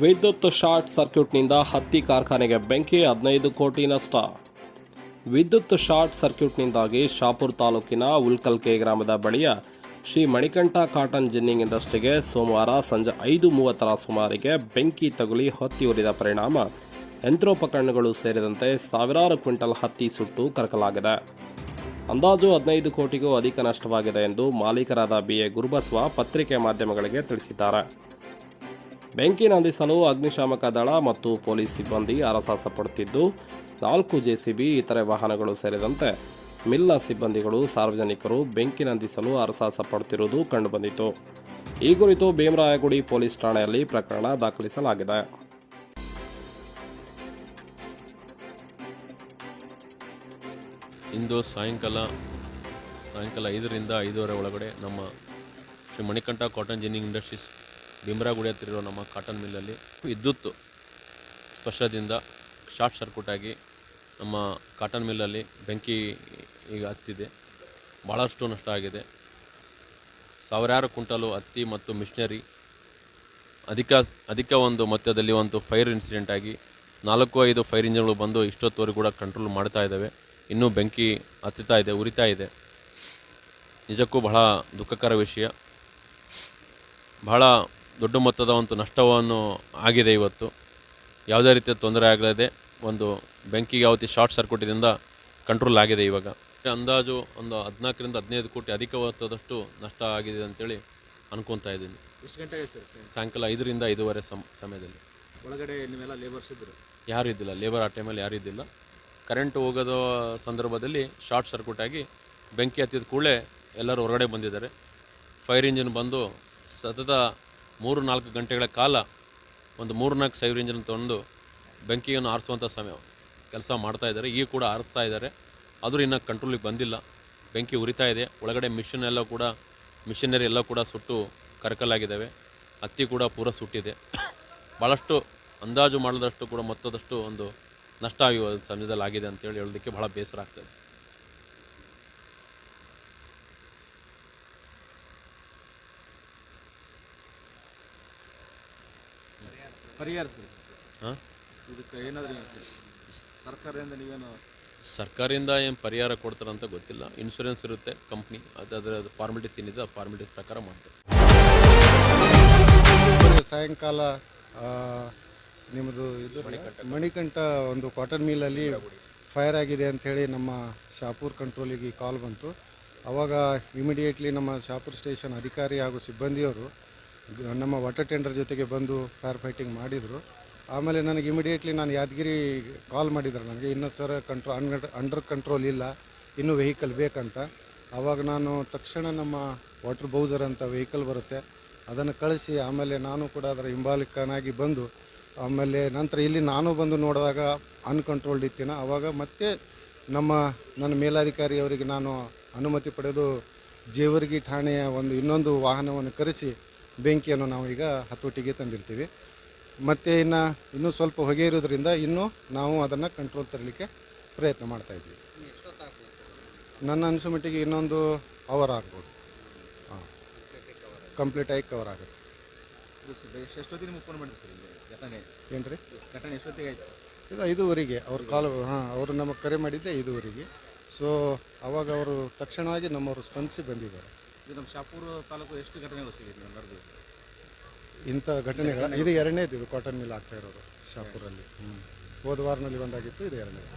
ವಿದ್ಯುತ್ ಶಾರ್ಟ್ ಸರ್ಕ್ಯೂಟ್ನಿಂದ ಹತ್ತಿ ಕಾರ್ಖಾನೆಗೆ ಬೆಂಕಿ, ಹದಿನೈದು ಕೋಟಿ ನಷ್ಟ. ವಿದ್ಯುತ್ ಶಾರ್ಟ್ ಸರ್ಕ್ಯೂಟ್ನಿಂದಾಗಿ ಶಾಪುರ್ ತಾಲೂಕಿನ ಉಲ್ಕಲ್ಕೆ ಗ್ರಾಮದ ಬಳಿಯ ಶ್ರೀ ಮಣಿಕಂಠ ಕಾಟನ್ ಜಿನ್ನಿಂಗ್ ಇಂಡಸ್ಟ್ರಿಗೆ ಸೋಮವಾರ ಸಂಜೆ ಐದು ಮೂವತ್ತರ ಸುಮಾರಿಗೆ ಬೆಂಕಿ ತಗುಲಿ ಹತ್ತಿ ಉರಿದ ಪರಿಣಾಮ ಯಂತ್ರೋಪಕರಣಗಳು ಸೇರಿದಂತೆ ಸಾವಿರಾರು ಕ್ವಿಂಟಲ್ ಹತ್ತಿ ಸುಟ್ಟು ಕರಕಲಾಗಿದೆ. ಅಂದಾಜು ಹದಿನೈದು ಕೋಟಿಗೂ ಅಧಿಕ ನಷ್ಟವಾಗಿದೆ ಎಂದು ಮಾಲೀಕರಾದ ಬಿ ಎ ಗುರುಬಸ್ವ ಪತ್ರಿಕೆ ಮಾಧ್ಯಮಗಳಿಗೆ ತಿಳಿಸಿದ್ದಾರೆ. ಬೆಂಕಿ ನಂದಿಸಲು ಅಗ್ನಿಶಾಮಕ ದಳ ಮತ್ತು ಪೊಲೀಸ್ ಸಿಬ್ಬಂದಿ ಹರಸಾಹಸ ಪಡುತ್ತಿದ್ದು ನಾಲ್ಕು ಜೆಸಿಬಿ, ಇತರೆ ವಾಹನಗಳು ಸೇರಿದಂತೆ ಮಿಲ್ನ ಸಿಬ್ಬಂದಿಗಳು, ಸಾರ್ವಜನಿಕರು ಬೆಂಕಿ ನಂದಿಸಲು ಹರಸಾಹಸ ಪಡುತ್ತಿರುವುದು ಕಂಡುಬಂದಿತು ಈ ಕುರಿತು ಭೀಮರಾಯಗುಡಿ ಪೊಲೀಸ್ ಠಾಣೆಯಲ್ಲಿ ಪ್ರಕರಣ ದಾಖಲಿಸಲಾಗಿದೆ. ಇಂದು ಸಾಯಂಕಾಲ ಸಾಯಂಕಾಲ ಐದರಿಂದ ಐದೂವರೆ ಒಳಗಡೆ ನಮ್ಮ Shri Manikanta cotton ginning industries Bheemaragudi ಹತ್ತಿರ ಇರೋ ನಮ್ಮ ಕಾಟನ್ ಮಿಲ್ಲಲ್ಲಿ ವಿದ್ಯುತ್ ಸ್ಪರ್ಶದಿಂದ ಶಾರ್ಟ್ ಸರ್ಕ್ಯೂಟ್ ಆಗಿ ನಮ್ಮ ಕಾಟನ್ ಮಿಲ್ಲಲ್ಲಿ ಬೆಂಕಿ ಈಗ ಹತ್ತಿದೆ. ಭಾಳಷ್ಟು ನಷ್ಟ ಆಗಿದೆ. ಸಾವಿರಾರು ಕುಂಟಲು ಹತ್ತಿ ಮತ್ತು ಮಿಷನರಿ ಅಧಿಕ ಅಧಿಕ ಒಂದು ಮಧ್ಯದಲ್ಲಿ ಒಂದು ಫೈರ್ ಇನ್ಸಿಡೆಂಟ್ ಆಗಿ ನಾಲ್ಕು, ಐದು ಫೈರ್ ಇಂಜಿನ್ಗಳು ಬಂದು ಇಷ್ಟೊತ್ತುವರೆಗೂ ಕೂಡ ಕಂಟ್ರೋಲ್ ಮಾಡ್ತಾ ಇದ್ದಾವೆ. ಇನ್ನೂ ಬೆಂಕಿ ಹತ್ತುತ್ತಾ ಇದೆ, ಉರಿತಾ ಇದೆ. ನಿಜಕ್ಕೂ ಬಹಳ ದುಃಖಕರ ವಿಷಯ. ಬಹಳ ದೊಡ್ಡ ಮೊತ್ತದ ಒಂದು ನಷ್ಟವನ್ನು ಆಗಿದೆ ಇವತ್ತು. ಯಾವುದೇ ರೀತಿಯ ತೊಂದರೆ ಆಗದೆ ಒಂದು ಬೆಂಕಿಗೆ ಯಾವತ್ತಿ ಶಾರ್ಟ್ ಸರ್ಕ್ಯೂಟಿನಿಂದ ಕಂಟ್ರೋಲ್ ಆಗಿದೆ ಇವಾಗ. ಅಂದಾಜು ಒಂದು ಹದಿನಾಲ್ಕರಿಂದ ಹದಿನೈದು ಕೋಟಿ ಅಧಿಕ ಮೊತ್ತದಷ್ಟು ನಷ್ಟ ಆಗಿದೆ ಅಂತೇಳಿ ಅನ್ಕೊತಾ ಇದ್ದೀನಿ. ಎಷ್ಟು ಗಂಟೆಗೆ ಸರ್ ಸಾಯಂಕಾಲ ಐದರಿಂದ ಐದುವರೆ ಸಮ ಸಮಯದಲ್ಲಿ. ಒಳಗಡೆ ನೀವೆಲ್ಲ ಲೇಬರ್ಸ್ ಇದ್ದರು? ಯಾರು ಇದ್ದಿಲ್ಲ. ಲೇಬರ್ ಆ ಟೈಮಲ್ಲಿ ಯಾರೂ ಇದ್ದಿಲ್ಲ. ಕರೆಂಟ್ ಹೋಗೋದ ಸಂದರ್ಭದಲ್ಲಿ ಶಾರ್ಟ್ ಸರ್ಕ್ಯೂಟ್ ಆಗಿ ಬೆಂಕಿ ಹತ್ತಿದ ಕೂಡಲೇ ಎಲ್ಲರೂ ಹೊರಗಡೆ ಬಂದಿದ್ದಾರೆ. ಫೈರ್ ಇಂಜಿನ್ ಬಂದು ಸತತ ಮೂರು ನಾಲ್ಕು ಗಂಟೆಗಳ ಕಾಲ ಒಂದು ಮೂರು ನಾಲ್ಕು ಸೈರ್ ಇಂಜಿನ್ ತೊಗೊಂಡು ಬೆಂಕಿಯನ್ನು ಆರಿಸುವಂಥ ಸಮಯ ಕೆಲಸ ಮಾಡ್ತಾ ಇದ್ದಾರೆ. ಈಗ ಕೂಡ ಆರಿಸ್ತಾ ಇದ್ದಾರೆ. ಆದರೂ ಇನ್ನೂ ಕಂಟ್ರೋಲಿಗೆ ಬಂದಿಲ್ಲ. ಬೆಂಕಿ ಉರಿತಾ ಇದೆ. ಒಳಗಡೆ ಮಿಷನ್ ಎಲ್ಲ ಕೂಡ, ಮಿಷನರಿ ಎಲ್ಲ ಕೂಡ ಸುಟ್ಟು ಕರಕಲಾಗಿದ್ದಾವೆ. ಹತ್ತಿ ಕೂಡ ಪೂರ ಸುಟ್ಟಿದೆ. ಭಾಳಷ್ಟು ಅಂದಾಜು ಮಾಡಿದಷ್ಟು ಕೂಡ ಮೊತ್ತದಷ್ಟು ಒಂದು ನಷ್ಟ ಆಗಿ ಸಮಯದಲ್ಲಿ ಆಗಿದೆ ಅಂತೇಳಿ ಹೇಳೋದಕ್ಕೆ ಭಾಳ ಬೇಸರ ಆಗ್ತದೆ ಹಾಂ? ಇದಕ್ಕೆ ಏನಾದರೂ ಸರ್ಕಾರದಿಂದ ನೀವೇನು ಸರ್ಕಾರದಿಂದ ಏನು ಪರಿಹಾರ ಕೊಡ್ತಾರಂತ ಗೊತ್ತಿಲ್ಲ. ಇನ್ಶೂರೆನ್ಸ್ ಇರುತ್ತೆ ಕಂಪ್ನಿ ಅದು ಅದರ ಫಾರ್ಮಾಲಿಟೀಸ್ ಏನಿದೆ ಆ ಫಾರ್ಮಾಲಿಟೀಸ್ ಪ್ರಕಾರ ಮಾಡ್ತಾರೆ. ಸಾಯಂಕಾಲ ನಿಮ್ಮದು ಇದು ಮಣಿಕಂಠ ಒಂದು ಕಾಟನ್ ಮೀಲಲ್ಲಿ ಫೈರ್ ಆಗಿದೆ ಅಂಥೇಳಿ ನಮ್ಮ ಶಾಪೂರ್ ಕಂಟ್ರೋಲಿಗೆ ಕಾಲ್ ಬಂತು. ಅವಾಗ ಇಮಿಡಿಯೇಟ್ಲಿ ನಮ್ಮ ಶಾಪೂರ್ ಸ್ಟೇಷನ್ ಅಧಿಕಾರಿ ಹಾಗೂ ಸಿಬ್ಬಂದಿಯವರು ನಮ್ಮ ವಾಟರ್ ಟೆಂಡರ್ ಜೊತೆಗೆ ಬಂದು ಫೈರ್ ಫೈಟಿಂಗ್ ಮಾಡಿದರು. ಆಮೇಲೆ ನನಗೆ ಇಮಿಡಿಯೇಟ್ಲಿ ನಾನು ಯಾದಗಿರಿ ಕಾಲ್ ಮಾಡಿದ್ರು. ನನಗೆ ಇನ್ನೂ ಸರ್ ಕಂಟ್ರೋ ಅಂಡರ್ ಕಂಟ್ರೋಲ್ ಇಲ್ಲ. ಇನ್ನೂ ವೆಹಿಕಲ್ ಬೇಕಂತ. ಆವಾಗ ನಾನು ತಕ್ಷಣ ನಮ್ಮ ವಾಟರ್ ಬೌಸರ್ ಅಂತ ವೆಹಿಕಲ್ ಬರುತ್ತೆ. ಅದನ್ನು ಕಳಿಸಿ ಆಮೇಲೆ ನಾನು ಕೂಡ ಅದರ ಹಿಂಬಾಲಿಕನಾಗಿ ಬಂದು ಆಮೇಲೆ ನಂತರ ಇಲ್ಲಿ ನಾನು ಬಂದು ನೋಡಿದಾಗ ಅನ್ಕಂಟ್ರೋಲ್ಡ್ ಇತ್ತಿನ. ಆವಾಗ ಮತ್ತೆ ನಮ್ಮ, ನನ್ನ ಮೇಲಾಧಿಕಾರಿ ಅವರಿಗೆ ನಾನು ಅನುಮತಿ ಪಡೆದು ಜೇವರ್ಗಿ ಠಾಣೆಯ ಒಂದು ಇನ್ನೊಂದು ವಾಹನವನ್ನು ಕರೆಸಿ ಬೆಂಕಿಯನ್ನು ನಾವು ಈಗ ಹತೋಟಿಗೆ ತಂದಿರ್ತೀವಿ. ಮತ್ತು ಇನ್ನು ಇನ್ನೂ ಸ್ವಲ್ಪ ಹೊಗೆ ಇರೋದ್ರಿಂದ ಇನ್ನೂ ನಾವು ಅದನ್ನು ಕಂಟ್ರೋಲ್ ತರಲಿಕ್ಕೆ ಪ್ರಯತ್ನ ಮಾಡ್ತಾ ಇದ್ದೀವಿ. ನನ್ನ ಅನಿಸೋ ಮಟ್ಟಿಗೆ ಇನ್ನೊಂದು ಅವರ್ ಆಗ್ಬೋದು. ಹಾಂ. ಕಂಪ್ಲೀಟಾಗಿ ಕವರ್ ಆಗುತ್ತೆ. ಏನು ರೀ ಇದು ಐದೂವರೆಗೆ ಅವ್ರ ಕಾಲ್, ಹಾಂ, ಅವರು ನಮಗೆ ಕರೆ ಮಾಡಿದ್ದೆ ಐದುವರೆಗೆ. ಸೊ ಅವಾಗ ಅವರು ತಕ್ಷಣವಾಗಿ ನಮ್ಮವರು ಸ್ಪಂದಿಸಿ ಬಂದಿದ್ದಾರೆ. ಇದು ನಮ್ಮ ಶಾಪೂರ್ ತಾಲೂಕು ಎಷ್ಟು ಘಟನೆಗಳು ಸಿಗಿದೆ ನಡೆದು ಇಂಥ ಘಟನೆಗಳ ಇದು ಎರಡನೇದು, ಇದು ಕಾಟನ್ ಮಿಲ್ ಆಗ್ತಾ ಇರೋದು ಶಾಪುರಲ್ಲಿ. ಹೋದ ವಾರನಲ್ಲಿ ಒಂದಾಗಿತ್ತು, ಇದು ಎರಡನೇದು.